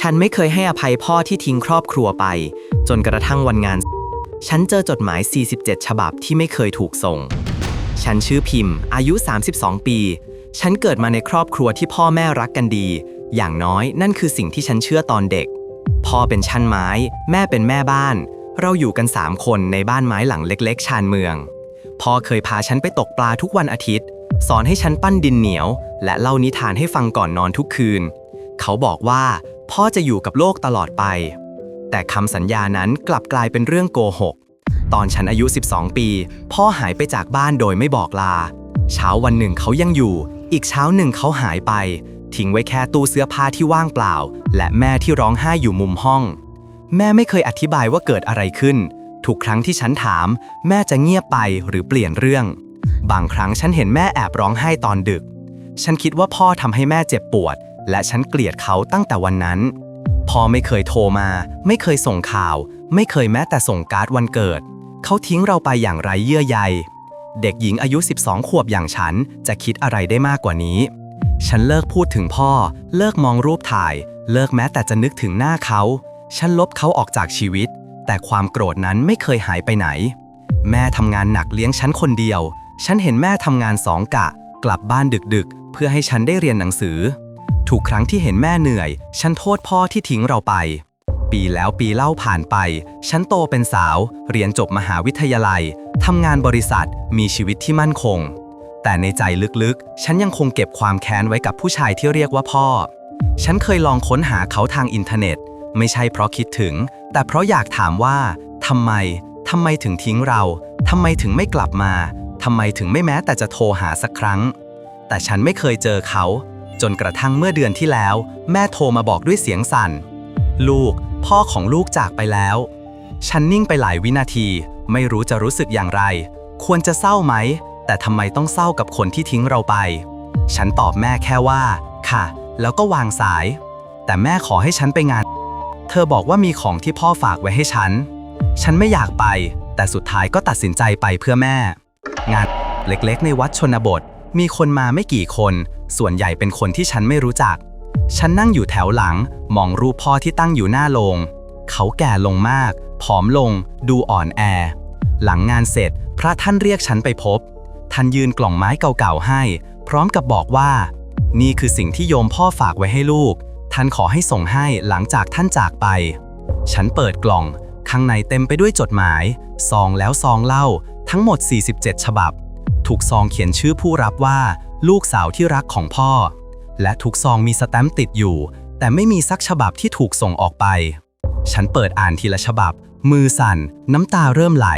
ฉันไม่เคยให้อภัยพ่อที่ทิ้งครอบครัวไป จนกระทั่งวันงาน ฉันเจอจดหมาย 47 ฉบับที่ไม่เคยถูกส่ง ฉันชื่อพิมพ์ อายุ 32 ปี ฉันเกิดมาในครอบครัวที่พ่อแม่รักกันดี อย่างน้อยนั่นคือสิ่งที่ฉันเชื่อตอนเด็ก พ่อเป็นชั้นไม้ แม่เป็นแม่บ้าน เราอยู่กัน 3 คนในบ้านไม้หลังเล็ก ๆ ชานเมือง พ่อเคยพาฉันไปตกปลาทุกวันอาทิตย์ สอนให้ฉันปั้นดินเหนียว และเล่านิทานให้ฟังก่อนนอนทุกคืน เขาบอกว่าพ่อจะอยู่กับโลกตลอดไป แต่คำสัญญานั้นกลับกลายเป็นเรื่องโกหก ตอนฉันอายุ 12 ปี พ่อหายไปจากบ้านโดยไม่บอกลา เช้าวันหนึ่งเขายังอยู่ อีกเช้าหนึ่งเขาหายไป ทิ้งไว้แค่ตู้เสื้อผ้าที่ว่างเปล่า และแม่ที่ร้องไห้อยู่มุมห้อง แม่ไม่เคยอธิบายว่าเกิดอะไรขึ้น ทุกครั้งที่ฉันถาม แม่จะเงียบไปหรือเปลี่ยนเรื่อง บางครั้งฉันเห็นแม่แอบร้องไห้ตอนดึก ฉันคิดว่าพ่อทำให้แม่เจ็บปวด และฉันเกลียดเขาตั้งแต่วันนั้น พ่อไม่เคยโทรมา ไม่เคยส่งข่าว ไม่เคยแม้แต่ส่งการ์ดวันเกิด เขาทิ้งเราไปอย่างไร้เยื่อใย เด็กหญิงอายุ 12 ขวบอย่างฉันจะคิดอะไรได้มากกว่านี้ ฉันเลิกพูดถึงพ่อ เลิกมองรูปถ่าย เลิกแม้แต่จะนึกถึงหน้าเขา ฉันลบเขาออกจากชีวิต แต่ความโกรธนั้นไม่เคยหายไปไหน แม่ทำงานหนักเลี้ยงฉันคนเดียว ฉันเห็นแม่ทำงานสองกะ กลับบ้านดึกๆ เพื่อให้ฉันได้เรียนหนังสือ ทุกครั้งที่เห็นแม่เหนื่อย ฉันโทษพ่อที่ทิ้งเราไป ปีแล้วปีเล่าผ่านไป ฉันโตเป็นสาว เรียนจบมหาวิทยาลัย ทำงานบริษัท มีชีวิตที่มั่นคง แต่ในใจลึกๆ ฉันยังคงเก็บความแค้นไว้กับผู้ชายที่เรียกว่าพ่อ ฉันเคยลองค้นหาเขาทางอินเทอร์เน็ต ไม่ใช่เพราะคิดถึง แต่เพราะอยากถามว่าทำไมทำไมถึงทิ้งเราทำไมถึงไม่กลับมาทำไมถึงไม่แม้แต่จะโทรหาสักครั้ง แต่ฉันไม่เคยเจอเขา จนกระทั่งเมื่อเดือนที่แล้ว แม่โทรมาบอกด้วยเสียงสั่น ลูก พ่อของลูกจากไปแล้ว ฉันนิ่งไปหลายวินาที ไม่รู้จะรู้สึกอย่างไร ควรจะเศร้าไหม แต่ทำไมต้องเศร้ากับคนที่ทิ้งเราไป ฉันตอบแม่แค่ว่า ค่ะ แล้วก็วางสาย แต่แม่ขอให้ฉันไปงาน เธอบอกว่ามีของที่พ่อฝากไว้ให้ฉัน ฉันไม่อยากไป แต่สุดท้ายก็ตัดสินใจไปเพื่อแม่ งานเล็กๆ ในวัดชนบท มีคนมาไม่กี่คน ส่วนใหญ่เป็นคนที่ฉันไม่รู้จัก ฉันนั่งอยู่แถวหลัง มองรูปพ่อที่ตั้งอยู่หน้าโรงเขาแก่ลงมาก ผอมลง ดูอ่อนแอ หลังงานเสร็จ พระท่านเรียกฉันไปพบ ท่านยืนกล่องไม้เก่าๆให้ พร้อมกับบอกว่า นี่คือสิ่งที่โยมพ่อฝากไว้ให้ลูก ท่านขอให้ส่งให้หลังจากท่านจากไป ฉันเปิดกล่อง ข้างในเต็มไปด้วยจดหมาย ซองแล้วซองเล่า ทั้งหมด 47 ฉบับ ถูกซองเขียนชื่อผู้รับว่า ลูกสาวที่รักของพ่อ และทุกซองมีสแตมป์ติดอยู่ แต่ไม่มีสักฉบับที่ถูกส่งออกไป ฉันเปิดอ่านทีละฉบับ มือสั่น น้ำตาเริ่มไหล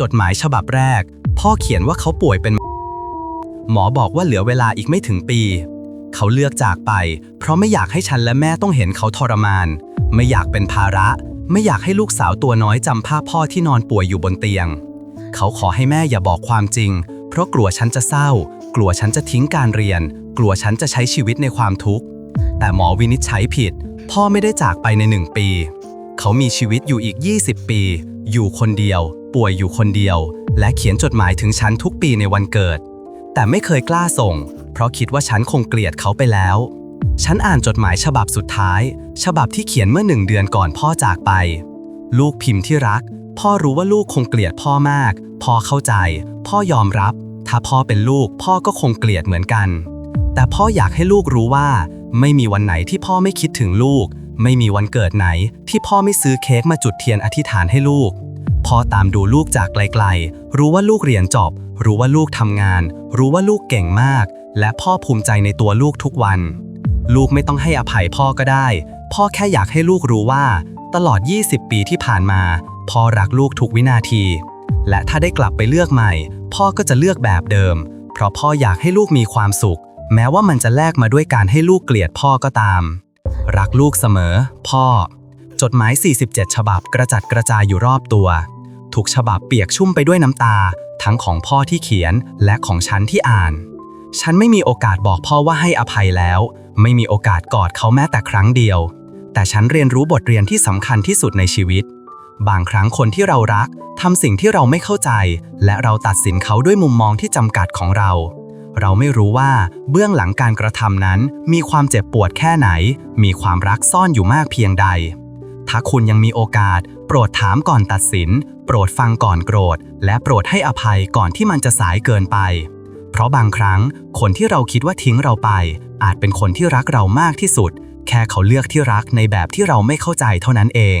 จดหมายฉบับแรก พ่อเขียนว่าเขาป่วยเป็น หมอบอกว่าเหลือเวลาอีกไม่ถึงปี เขาเลือกจากไป เพราะไม่อยากให้ฉันและแม่ต้องเห็นเขาทรมาน ไม่อยากเป็นภาระ ไม่อยากให้ลูกสาวตัวน้อยจำภาพพ่อที่นอนป่วยอยู่บนเตียง เขาขอให้แม่อย่าบอกความจริง เพราะกลัวฉันจะเศร้า กลัวฉันจะทิ้งการเรียน กลัวฉันจะใช้ชีวิตในความทุกข์ แต่หมอวินิจฉัยผิด พ่อไม่ได้จากไปในหนึ่งปี เขามีชีวิตอยู่อีก 20 ปี อยู่คนเดียว ป่วยอยู่คนเดียว และเขียนจดหมายถึงฉันทุกปีในวันเกิด แต่ไม่เคยกล้าส่ง เพราะคิดว่าฉันคงเกลียดเขาไปแล้ว ฉันอ่านจดหมายฉบับสุดท้าย ฉบับที่เขียนเมื่อหนึ่งเดือนก่อนพ่อจากไป ลูกพิมพ์ที่รัก พ่อรู้ว่าลูกคงเกลียดพ่อมาก พ่อเข้าใจ พ่อยอมรับ ถ้าพ่อเป็นลูกพ่อก็คงเกลียดเหมือนกัน แต่พ่ออยากให้ลูกรู้ว่า ไม่มีวันไหนที่พ่อไม่คิดถึงลูก ไม่มีวันเกิดไหนที่พ่อไม่ซื้อเค้กมาจุดเทียนอธิษฐานให้ลูก พ่อตามดูลูกจากไกลๆ รู้ว่าลูกเรียนจบ รู้ว่าลูกทำงาน รู้ว่าลูกเก่งมาก และพ่อภูมิใจในตัวลูกทุกวัน ลูกไม่ต้องให้อภัยพ่อก็ได้ พ่อแค่อยากให้ลูกรู้ว่า ตลอด 20 ปีที่ผ่านมา พ่อรักลูกทุกวินาที และถ้าได้กลับไปเลือกใหม่ พ่อก็จะเลือกแบบเดิม เพราะพ่ออยากให้ลูกมีความสุข แม้ว่ามันจะแลกมาด้วยการให้ลูกเกลียดพ่อก็ตาม รักลูกเสมอ พ่อ จดหมาย 47 ฉบับกระจัดกระจายอยู่รอบตัวทุกฉบับเปียกชุ่มไปด้วยน้ำตา ทั้งของพ่อที่เขียนและของฉันที่อ่าน ฉันไม่มีโอกาสบอกพ่อว่าให้อภัยแล้ว ไม่มีโอกาสกอดเขาแม้แต่ครั้งเดียว แต่ฉันเรียนรู้บทเรียนที่สำคัญที่สุดในชีวิต บางครั้งคนที่เรารักทำสิ่งที่เราไม่เข้าใจ และเราตัดสินเขาด้วยมุมมองที่จำกัดของเรา เราไม่รู้ว่าเบื้องหลังการกระทำนั้น มีความเจ็บปวดแค่ไหน มีความรักซ่อนอยู่มากเพียงใด ถ้าคุณยังมีโอกาส โปรดถามก่อนตัดสิน โปรดฟังก่อนโกรธ และโปรดให้อภัยก่อนที่มันจะสายเกินไป เพราะบางครั้ง คนที่เราคิดว่าทิ้งเราไป อาจเป็นคนที่รักเรามากที่สุด แค่เขาเลือกที่รักในแบบที่เราไม่เข้าใจเท่านั้นเอง